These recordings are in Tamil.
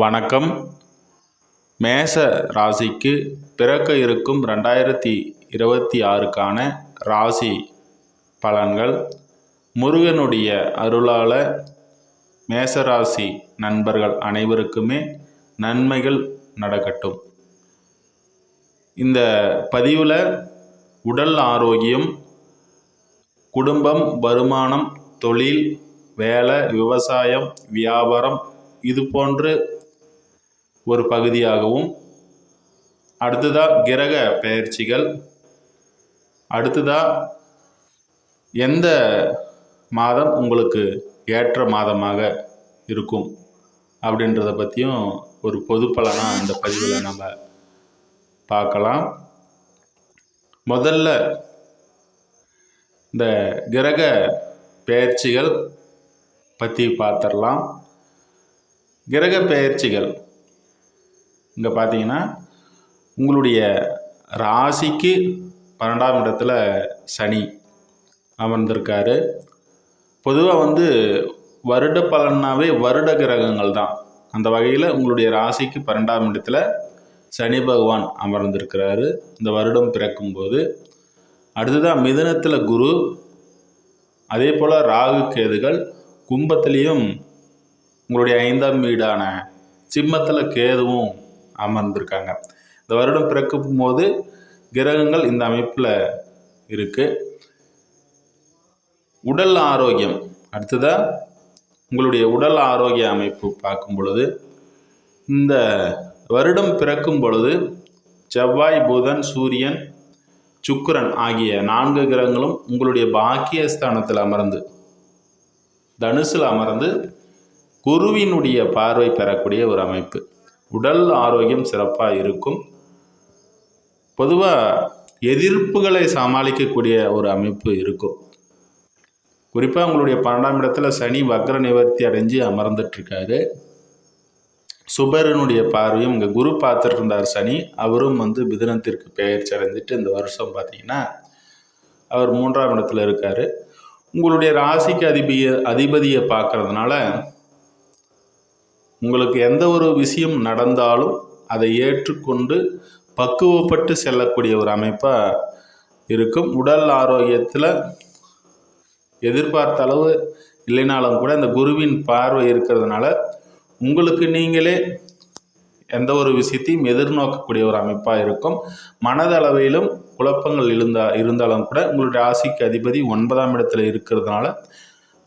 வணக்கம். மேச ராசிக்கு பிறக்க இருக்கும் ரெண்டாயிரத்தி இருபத்தி ஆறுக்கான ராசி பலன்கள். முருகனுடைய அருளால் மேசராசி நண்பர்கள் அனைவருக்குமே நன்மைகள் நடக்கட்டும். இந்த பதிவில் உடல் ஆரோக்கியம் குடும்பம் வருமானம் தொழில் வேலை விவசாயம் வியாபாரம் இது போன்று ஒரு பகுதியாகவும். அடுத்ததாக கிரக பயிற்சிகள் அடுத்ததாக எந்த மாதம் உங்களுக்கு ஏற்ற மாதமாக இருக்கும் அப்படின்றத பற்றியும் ஒரு பொது பலனாக இந்த பதிவில் நம்ம பார்க்கலாம். முதல்ல இந்த கிரக பெயர்ச்சிகள் பற்றி பார்த்துடலாம் கிரக பெயர்ச்சிகள் இங்கே பார்த்தீங்கன்னா உங்களுடைய ராசிக்கு பன்னெண்டாம் இடத்துல சனி அமர்ந்திருக்காரு. பொதுவாக வந்து வருட பலனாவே வருட கிரகங்கள் தான். அந்த வகையில் உங்களுடைய ராசிக்கு பன்னெண்டாம் இடத்துல சனி பகவான் அமர்ந்திருக்கிறாரு. இந்த வருடம் பிறக்கும்போது. அடுத்ததாக மிதுனத்தில் குரு அதே போல் ராகு கேதுகள் கும்பத்திலையும் உங்களுடைய ஐந்தாம் வீடான சிம்மத்தில் கேதுவும் அமர்ந்திருக்காங்க. இந்த வருடம் பிறக்கும் போது கிரகங்கள் இந்த அமைப்பில் இருக்குது உடல் ஆரோக்கியம் அடுத்ததாக உங்களுடைய உடல் ஆரோக்கிய அமைப்பு பார்க்கும் பொழுது இந்த வருடம் பிறக்கும் பொழுது செவ்வாய் புதன் சூரியன் சுக்கரன் ஆகிய நான்கு கிரகங்களும் உங்களுடைய பாக்கியஸ்தானத்தில் அமர்ந்து தனுசில் அமர்ந்து குருவினுடைய பார்வை பெறக்கூடிய ஒரு அமைப்பு. உடல் ஆரோக்கியம் சிறப்பாக இருக்கும். பொதுவாக எதிர்ப்புகளை சமாளிக்கக்கூடிய ஒரு அமைப்பு இருக்கும். குறிப்பாக உங்களுடைய பன்னெண்டாம் இடத்துல சனி வக்ர நிவர்த்தி அடைஞ்சு அமர்ந்துட்டுருக்காரு. சுபரனுடைய பார்வையும் இங்கே குரு பார்த்துட்டு இருந்தார் சனி. அவரும் வந்து மிதனத்திற்கு பெயர்ச்சி அடைஞ்சிட்டு இந்த வருஷம் பார்த்தீங்கன்னா அவர் மூன்றாம் இடத்துல இருக்கார். உங்களுடைய ராசிக்கு அதிபதிய அதிபதியை பார்க்கறதுனால உங்களுக்கு எந்த ஒரு விஷயம் நடந்தாலும் அதை ஏற்றுக்கொண்டு பக்குவப்பட்டு செல்லக்கூடிய ஒரு அமைப்பாக இருக்கும். உடல் ஆரோக்கியத்தில் எதிர்பார்த்த அளவு இல்லைனாலும் கூட இந்த குருவின் பார்வை இருக்கிறதுனால உங்களுக்கு நீங்களே எந்த ஒரு விஷயத்தையும் எதிர்நோக்கக்கூடிய ஒரு அமைப்பாக இருக்கும். மனதளவிலும் குழப்பங்கள் இருந்தா இருந்தாலும் கூட உங்களுடைய ராசிக்கு அதிபதி ஒன்பதாம் இடத்துல இருக்கிறதுனால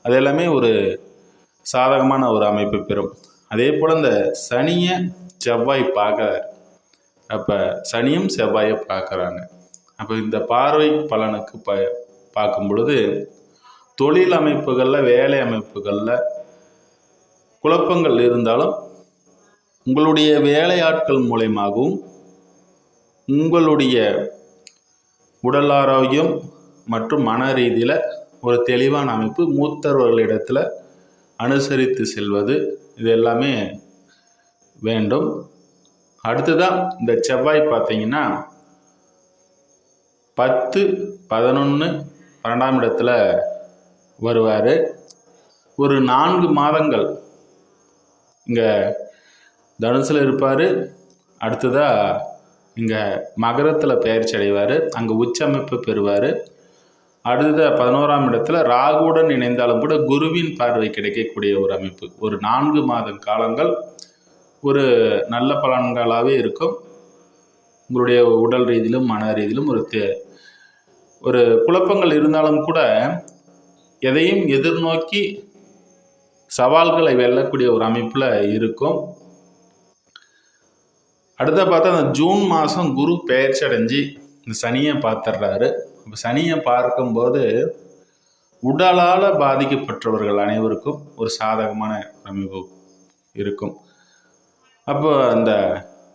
அது எல்லாமே ஒரு சாதகமான ஒரு அமைப்பு பெறும். அதே போல் இந்த சனியை செவ்வாய் பார்க்குறாரு அப்போ சனியும் செவ்வாயை பார்க்குறாங்க. அப்போ இந்த பார்வை பலனுக்கு ப பார்க்கும் பொழுது தொழில் அமைப்புகளில் வேலை அமைப்புகளில் குழப்பங்கள் இருந்தாலும் உங்களுடைய வேலையாட்கள் மூலயமாகவும் உங்களுடைய உடல் ஆரோக்கியம் மற்றும் மன ரீதியில் ஒரு தெளிவான அமைப்பு மூத்தவர்களிடத்தில் அனுசரித்து செல்வது இது எல்லாமே வேண்டும். அடுத்ததாக இந்த செவ்வாய் பார்த்தீங்கன்னா பத்து பதினொன்று பன்னெண்டாம் இடத்துல வருவார். ஒரு நான்கு மாதங்கள் இங்கே தனுசில் இருப்பார். அடுத்ததாக இங்கே மகரத்தில் பெயர்ச்சி அடைவார். அங்கே உச்சமைப்பு பெறுவார். அடுத்த பதினோராம் இடத்துல ராகுடன் இணைந்தாலும் கூட குருவின் பார்வை கிடைக்கக்கூடிய ஒரு அமைப்பு. ஒரு நான்கு மாத காலங்கள் ஒரு நல்ல பலன்களாகவே இருக்கும். உங்களுடைய உடல் ரீதியிலும் மன ரீதியிலும் ஒரு தே ஒரு குழப்பங்கள் இருந்தாலும் கூட எதையும் எதிர்நோக்கி சவால்களை வெல்லக்கூடிய ஒரு அமைப்பில் இருக்கும். அடுத்த பார்த்தா அந்த ஜூன் மாதம் குரு பெயர்ச்சி அடைஞ்சு இந்த சனியை பார்த்துடுறாரு. இப்போ சனியை பார்க்கும்போது உடலால் பாதிக்கப்பட்டவர்கள் அனைவருக்கும் ஒரு சாதகமான அமைப்பு இருக்கும். அப்போ அந்த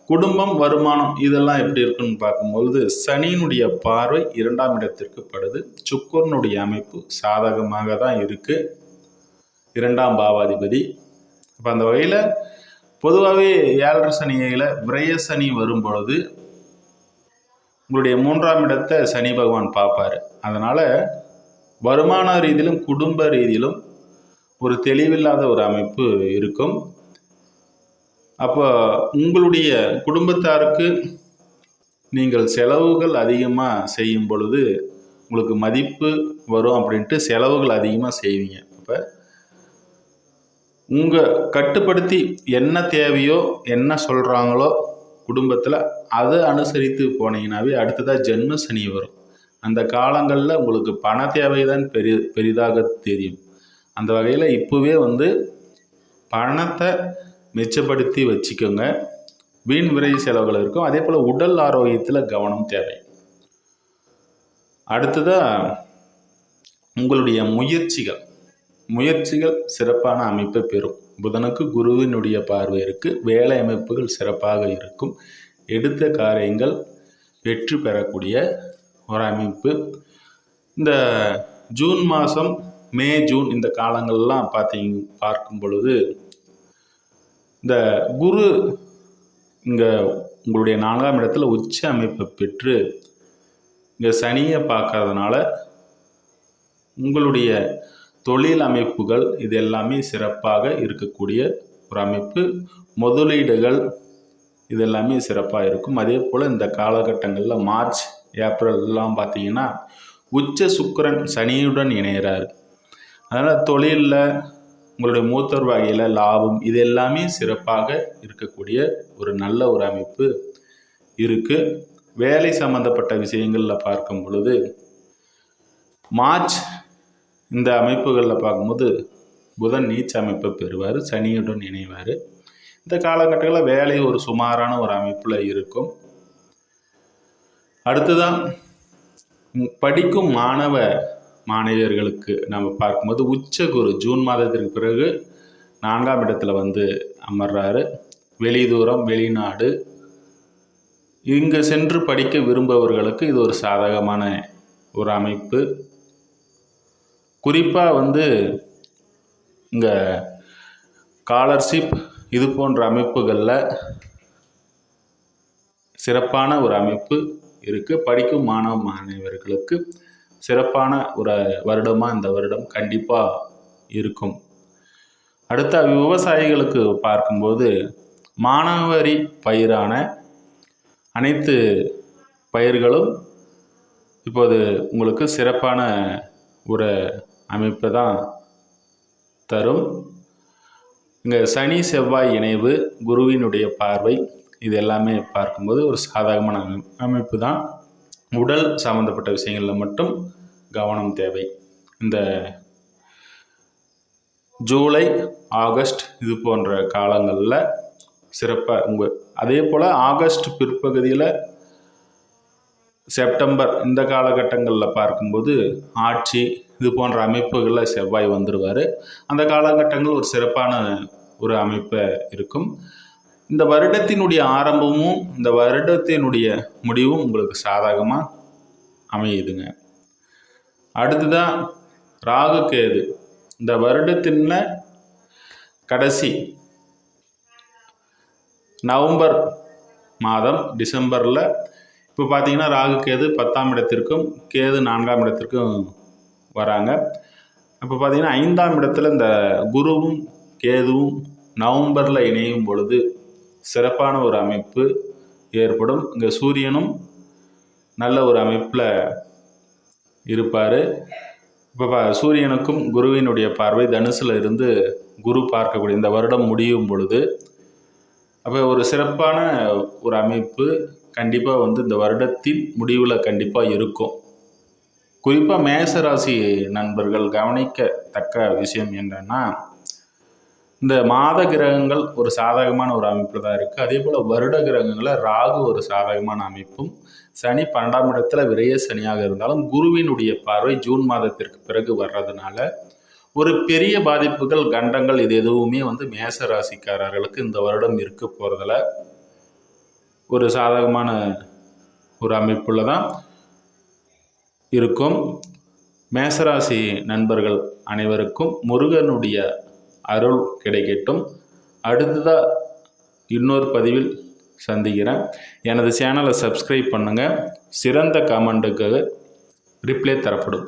குடும்பம் வருமானம் இதெல்லாம் எப்படி இருக்குன்னு பார்க்கும்பொழுது சனியினுடைய பார்வை இரண்டாம் இடத்திற்கு படுது. சுக்கரனுடைய அமைப்பு சாதகமாக தான் இருக்குது இரண்டாம் பாவாதிபதி. அப்போ அந்த வகையில் பொதுவாகவே ஏழரை சனியில் விரய சனி வரும் பொழுது உங்களுடைய மூன்றாம் இடத்தை சனி பகவான் பார்ப்பார். அதனால் வருமான ரீதியிலும் குடும்ப ரீதியிலும் ஒரு தெளிவில்லாத ஒரு அமைப்பு இருக்கும். அப்போ உங்களுடைய குடும்பத்தாருக்கு நீங்கள் செலவுகள் அதிகமாக செய்யும் பொழுது உங்களுக்கு மதிப்பு வரும் அப்படின்ட்டு செலவுகள் அதிகமாக செய்வீங்க. அப்போ உங்கள் கட்டுப்படுத்தி என்ன தேவையோ என்ன சொல்கிறாங்களோ குடும்பத்தில் அதை அனுசரித்து போனீங்கன்னாவே அடுத்ததாக ஜென்ம சனி வரும். அந்த காலங்களில் உங்களுக்கு பண தேவை தான் பெரிய பெரிதாக தெரியும். அந்த வகையில் இப்போவே வந்து பணத்தை மிச்சப்படுத்தி வச்சுக்கோங்க. வீண் விரை செலவுகள் இருக்கும். அதே போல் உடல் ஆரோக்கியத்தில் கவனம் தேவை. அடுத்ததாக உங்களுடைய முயற்சிகள். முயற்சிகள் சிறப்பான அமைப்பை பெறும். புதனுக்கு குருவினுடைய பார்வை இருக்குது வேலை அமைப்புகள் சிறப்பாக இருக்கும். எடுத்த காரியங்கள் வெற்றி பெறக்கூடிய ஒரு அமைப்பு. இந்த ஜூன் மாதம் மே ஜூன் இந்த காலங்கள்லாம் பார்த்தீங்க பார்க்கும் பொழுது இந்த குரு இங்கே உங்களுடைய நான்காம் இடத்துல உச்ச அமைப்பை பெற்று இங்கே சனியை பார்க்கறதுனால உங்களுடைய தொழில் அமைப்புகள் இது எல்லாமே சிறப்பாக இருக்கக்கூடிய ஒரு அமைப்பு. முதலீடுகள் இது எல்லாமே சிறப்பாக இருக்கும். அதே போல் இந்த காலகட்டங்களில் மார்ச் ஏப்ரல் எல்லாம் பார்த்தீங்கன்னா உச்ச சுக்கிரன் சனியுடன் இணைகிறார் அதனால் தொழிலில் உங்களுடைய மூத்தர் வகையில் லாபம் இது எல்லாமே சிறப்பாக இருக்கக்கூடிய ஒரு நல்ல ஒரு அமைப்பு இருக்குது வேலை சம்மந்தப்பட்ட விஷயங்களில் பார்க்கும் பொழுது மார்ச் இந்த அமைப்புகளில் பார்க்கும்போது புதன் நீச்ச அமைப்பை பெறுவார் சனியுடன் இணைவார். இந்த காலகட்டங்களில் வேலை ஒரு சுமாரான ஒரு அமைப்பில் இருக்கும். அடுத்ததான் படிக்கும் மாணவ மாணவியர்களுக்கு நம்ம பார்க்கும்போது உச்ச குரு ஜூன் மாதத்திற்கு பிறகு நான்காம் இடத்துல வந்து அமர்றாரு. வெளிதூரம் வெளிநாடு. இங்கு சென்று படிக்க விரும்பவர்களுக்கு இது ஒரு சாதகமான ஒரு அமைப்பு. குறிப்பாக வந்து இங்கே ஸ்காலர்ஷிப் இது போன்ற அமைப்புகளில் சிறப்பான ஒரு அமைப்பு இருக்குது படிக்கும் மாணவ மாணவர்களுக்கு சிறப்பான ஒரு வருடமாக இந்த வருடம் கண்டிப்பாக இருக்கும். அடுத்த விவசாயிகளுக்கு பார்க்கும்போது மானாவரி பயிரான அனைத்து பயிர்களும் இப்போது உங்களுக்கு சிறப்பான ஒரு அமைப்பை தான் தரும். இங்கே சனி செவ்வாய் இணைவு குருவினுடைய பார்வை. இது எல்லாமே பார்க்கும்போது ஒரு சாதகமான அமை- அமைப்பு தான் உடல் சம்மந்தப்பட்ட விஷயங்களில் மட்டும் கவனம் தேவை. இந்த ஜூலை ஆகஸ்ட் இது போன்ற காலங்களில் சிறப்பாக உங்கள் அதே போல் ஆகஸ்ட் பிற்பகுதியில் செப்டம்பர் இந்த காலகட்டங்களில் பார்க்கும்போது ஆட்சி இது போன்ற அமைப்புகளில் செவ்வாய் வந்துடுவார் அந்த காலகட்டங்கள் ஒரு சிறப்பான ஒரு அமைப்பை இருக்கும். இந்த வருடத்தினுடைய ஆரம்பமும் இந்த வருடத்தினுடைய முடிவும் உங்களுக்கு சாதகமாக அமையுதுங்க. அடுத்ததான் ராகு கேது. இந்த வருடத்தின் கடைசி நவம்பர் மாதம் டிசம்பரில் இப்போ பார்த்தீங்கன்னா ராகு கேது பத்தாம் இடத்திற்கும் கேது நான்காம் இடத்திற்கும் வராங்க. அப்போ பார்த்தீங்கன்னா ஐந்தாம் இடத்துல இந்த குருவும் கேதுவும் நவம்பரில் இணையும் பொழுது சிறப்பான ஒரு அமைப்பு ஏற்படும். இங்கே சூரியனும் நல்ல ஒரு அமைப்பில் இருப்பார். இப்போ சூரியனுக்கும் குருவினுடைய பார்வை தனுசில் இருந்து குரு பார்க்கக்கூடிய இந்த வருடம் முடியும் பொழுது அப்போ ஒரு சிறப்பான ஒரு அமைப்பு கண்டிப்பாக வந்து இந்த வருடத்தின் முடிவில் கண்டிப்பாக இருக்கும். குறிப்பாக மேசராசி நண்பர்கள் கவனிக்கத்தக்க விஷயம் என்னென்னா இந்த மாத கிரகங்கள் ஒரு சாதகமான ஒரு அமைப்பில் தான் இருக்குது அதே போல் வருட கிரகங்களில் ராகு ஒரு சாதகமான அமைப்பும் சனி பன்னெண்டாம் இடத்துல விரைய சனியாக இருந்தாலும் குருவினுடைய பார்வை ஜூன் மாதத்திற்கு பிறகு வர்றதுனால ஒரு பெரிய பாதிப்புகள் கண்டங்கள் இது எதுவுமே வந்து மேச ராசிக்காரர்களுக்கு இந்த வருடம் இருக்க போகிறதுல ஒரு சாதகமான ஒரு அமைப்புள்ள தான் இருக்கும். மேசராசி நண்பர்கள் அனைவருக்கும் முருகனுடைய அருள் கிடைக்கட்டும். அடுத்ததாக இன்னொரு பதிவில் சந்திக்கிறேன். எனது சேனலை சப்ஸ்கிரைப் பண்ணுங்கள் சிறந்த கமெண்ட்டுக்கு ரிப்ளை தரப்படும்.